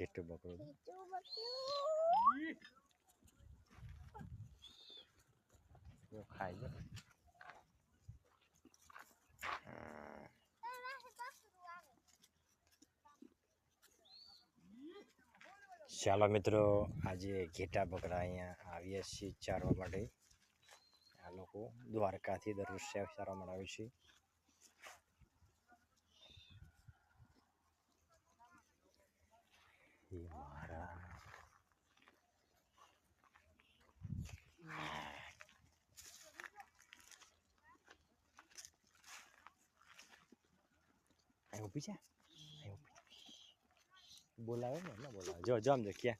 ખેટું બકરું ખાઈ ચાલો મિત્રો, આજે ઘેટા બકરા અહીંયા આવીએ છીએ ચારવા માટે. આ લોકો દ્વારકાથી દરરોજ સેવ ચારવા માટે આવે છે. thì mở ra. Ayo picha ayo bola mana bola jo jom được kia.